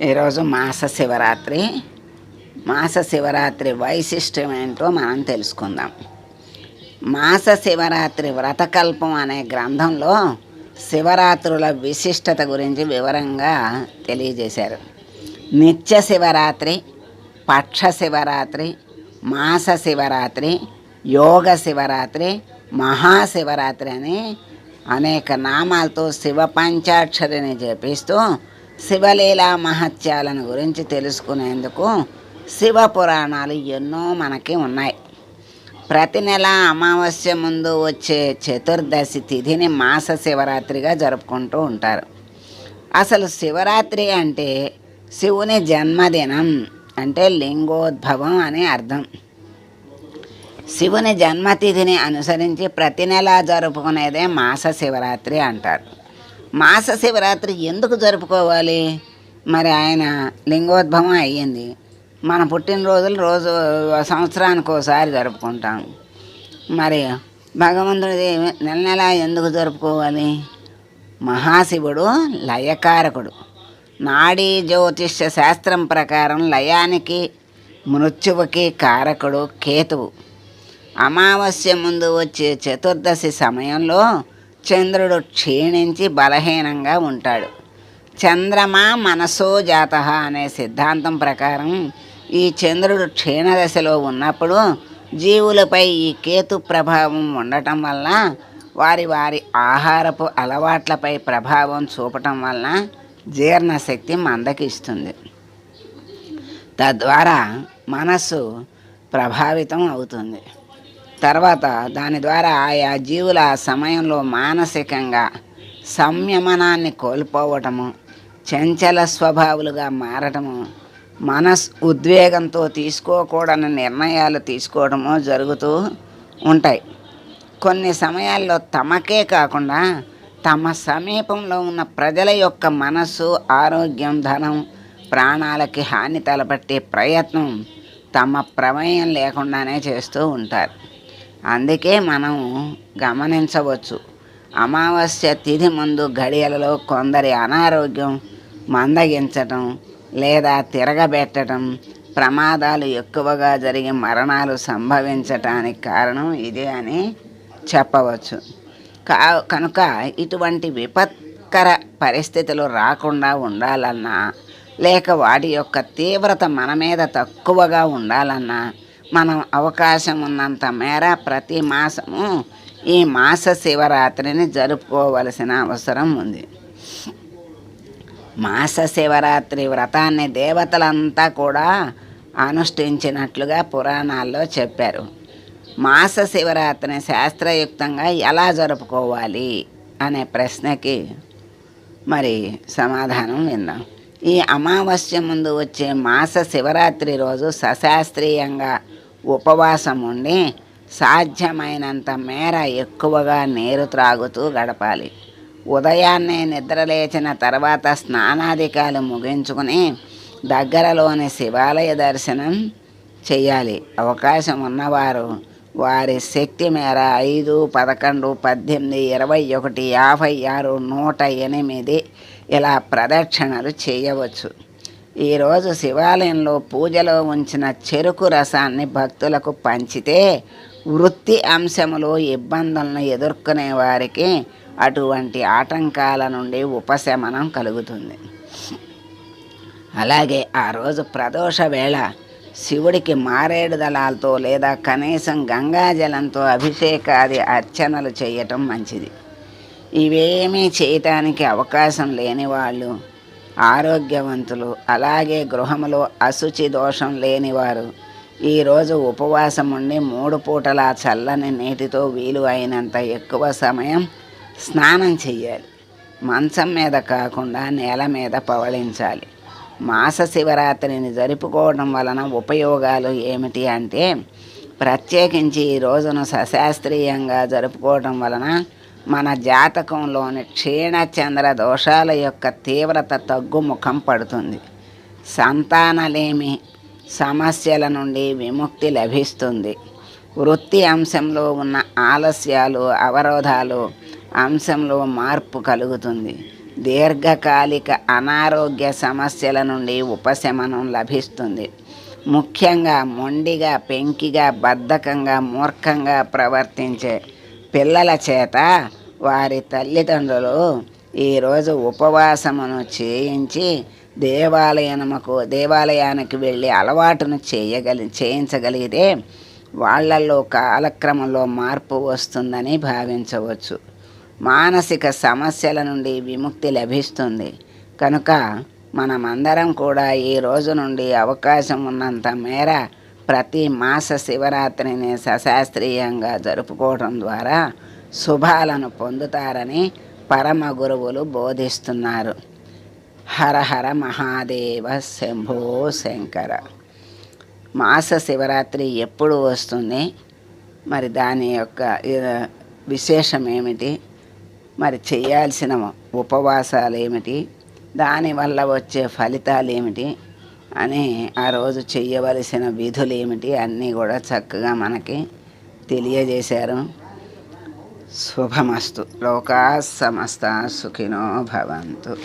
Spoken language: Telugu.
ఈరోజు మాస శివరాత్రి. మాస శివరాత్రి వైశిష్టం ఏంటో మనం తెలుసుకుందాం. మాస శివరాత్రి వ్రతకల్పం అనే గ్రంథంలో శివరాత్రుల విశిష్టత గురించి వివరంగా తెలియజేశారు. నిత్య శివరాత్రి పక్ష శివరాత్రి మాస శివరాత్రి యోగ శివరాత్రి మహాశివరాత్రి అని అనేక నామాలతో శివ పంచాక్షరిని జపిస్తూ శివలీలా మహత్యాలను గురించి తెలుసుకునేందుకు శివ పురాణాలు ఎన్నో మనకి ఉన్నాయి. ప్రతి నెల అమావాస్య ముందు వచ్చే చతుర్దశి తిథిని మాస శివరాత్రిగా జరుపుకుంటూ ఉంటారు. అసలు శివరాత్రి అంటే శివుని జన్మదినం అంటే లింగోద్భవం అని అర్థం. శివుని జన్మతిథిని అనుసరించి ప్రతి నెల జరుపుకునేదే మాస శివరాత్రి అంటారు. మాస శివరాత్రి ఎందుకు జరుపుకోవాలి? మరి ఆయన లింగోద్భవం అయ్యింది. మన పుట్టినరోజులు రోజు సంవత్సరానికి ఒకసారి జరుపుకుంటాం. మరి భగవంతుడిది నెల నెల ఎందుకు జరుపుకోవాలి? మహాశివుడు లయకారకుడు. నాడీ జ్యోతిష్య శాస్త్రం ప్రకారం లయానికి మృత్యువుకి కారకుడు కేతువు. అమావాస్య ముందు వచ్చే చతుర్దశి సమయంలో చంద్రుడు క్షీణించి బలహీనంగా ఉంటాడు. చంద్రమా మనసో జాత అనే సిద్ధాంతం ప్రకారం ఈ చంద్రుడు క్షీణదశలో ఉన్నప్పుడు జీవులపై ఈ కేతు ప్రభావం ఉండటం వల్ల వారి వారి ఆహారపు అలవాట్లపై ప్రభావం చూపటం వలన జీర్ణశక్తి మందకిస్తుంది. తద్వారా మనస్సు ప్రభావితం అవుతుంది. తర్వాత దాని ద్వారా ఆయా జీవుల సమయంలో మానసికంగా సంయమనాన్ని కోల్పోవటము చంచల స్వభావులుగా మారటము మనస్ ఉద్వేగంతో తీసుకోకూడని నిర్ణయాలు తీసుకోవడము జరుగుతూ ఉంటాయి. కొన్ని సమయాల్లో తమకే కాకుండా తమ సమీపంలో ఉన్న ప్రజల యొక్క మనస్సు ఆరోగ్యం ధనం ప్రాణాలకి హాని తలపట్టే ప్రయత్నం తమ ప్రమేయం లేకుండానే చేస్తూ ఉంటారు. అందుకే మనం గమనించవచ్చు. అమావాస్య తిథి ముందు గడియలలో కొందరి అనారోగ్యం మందగించటం లేదా తిరగబెట్టడం ప్రమాదాలు ఎక్కువగా జరిగి మరణాలు సంభవించటానికి కారణం ఇదే అని చెప్పవచ్చు. కా కనుక ఇటువంటి విపత్కర పరిస్థితులు రాకుండా ఉండాలన్నా లేక వాటి యొక్క తీవ్రత మన మీద తక్కువగా ఉండాలన్నా మనం అవకాశం ఉన్నంత మేర ప్రతి మాసము ఈ మాస శివరాత్రిని జరుపుకోవలసిన అవసరం ఉంది. మాస శివరాత్రి వ్రతాన్ని దేవతలంతా కూడా అనుష్ఠించినట్లుగా పురాణాల్లో చెప్పారు. మాస శివరాత్రిని శాస్త్రయుక్తంగా ఎలా జరుపుకోవాలి అనే ప్రశ్నకి మరి సమాధానం విందాం. ఈ అమావాస్య ముందు వచ్చే మాస శివరాత్రి రోజు సశాస్త్రీయంగా ఉపవాసం ఉండి సాధ్యమైనంత మేర ఎక్కువగా నీరు త్రాగుతూ గడపాలి. ఉదయాన్నే నిద్రలేచిన తర్వాత స్నానాధికాలు ముగించుకుని దగ్గరలోని శివాలయ దర్శనం చేయాలి అవకాశం ఉన్నవారు వారి శక్తి మేర ఐదు పదకొండు పద్దెనిమిది ఇరవై ఒకటి యాభై ఆరు నూట ఎనిమిది ఇలా ప్రదక్షిణలు చేయవచ్చు. ఈరోజు శివాలయంలో పూజలో ఉంచిన చెరుకు రసాన్ని భక్తులకు పంచితే వృత్తి అంశములో ఇబ్బందులను ఎదుర్కొనే వారికి అటువంటి ఆటంకాల నుండి ఉపశమనం కలుగుతుంది. అలాగే ఆ రోజు ప్రదోష వేళ శివుడికి మారేడు దళాలతో లేదా కనీసం గంగాజలంతో అభిషేకాది అర్చనలు చేయటం మంచిది. ఇవేమీ చేయటానికి అవకాశం లేని వాళ్ళు ఆరోగ్యవంతులు అలాగే గృహములో అశుచి దోషం లేనివారు. ఈరోజు ఉపవాసం ఉండి మూడు పూటల చల్లని నీటితో వీలు అయినంత ఎక్కువ సమయం స్నానం చెయ్యాలి. మంచం మీద కాకుండా నేల మీద పవళించాలి. మాస శివరాత్రిని జరుపుకోవడం వలన ఉపయోగాలు ఏమిటి అంటే ప్రత్యేకించి ఈ రోజును సశాస్త్రీయంగా జరుపుకోవడం వలన మన జాతకంలోని క్షీణచంద్ర దోషాల యొక్క తీవ్రత తగ్గుముఖం పడుతుంది. సంతానలేమి సమస్యల నుండి విముక్తి లభిస్తుంది. వృత్తి అంశంలో ఉన్న ఆలస్యాలు అవరోధాలు అంశంలో మార్పు కలుగుతుంది. దీర్ఘకాలిక అనారోగ్య సమస్యల నుండి ఉపశమనం లభిస్తుంది. ముఖ్యంగా మొండిగా పెంకిగా బద్ధకంగా మూర్ఖంగా ప్రవర్తించే పిల్లల చేత వారి తల్లిదండ్రులు ఈరోజు ఉపవాసమును చేయించి దేవాలయముకు దేవాలయానికి వెళ్ళి అలవాటును చేయగలి చేయించగలిగితే వాళ్ళల్లో కాలక్రమంలో మార్పు వస్తుందని భావించవచ్చు. మానసిక సమస్యల నుండి విముక్తి లభిస్తుంది. కనుక మనమందరం కూడా ఈ రోజు నుండి అవకాశం ఉన్నంత మేర ప్రతి మాస శివరాత్రిని సశాస్త్రీయంగా జరుపుకోవడం ద్వారా శుభాలను పొందుతారని పరమ గురువులు బోధిస్తున్నారు. హర హర మహాదేవ శంభో శంకర. మాస శివరాత్రి ఎప్పుడు వస్తుంది? మరి దాని యొక్క విశేషం ఏమిటి మరి చేయాల్సిన ఉపవాసాలు ఏమిటి దానివల్ల వచ్చే ఫలితాలు ఏమిటి అని ఆ రోజు చేయవలసిన విధులు ఏమిటి అన్నీ కూడా చక్కగా మనకి తెలియజేశారు. శుభమస్తు. లోకా సమస్త సుఖినో భవంతు.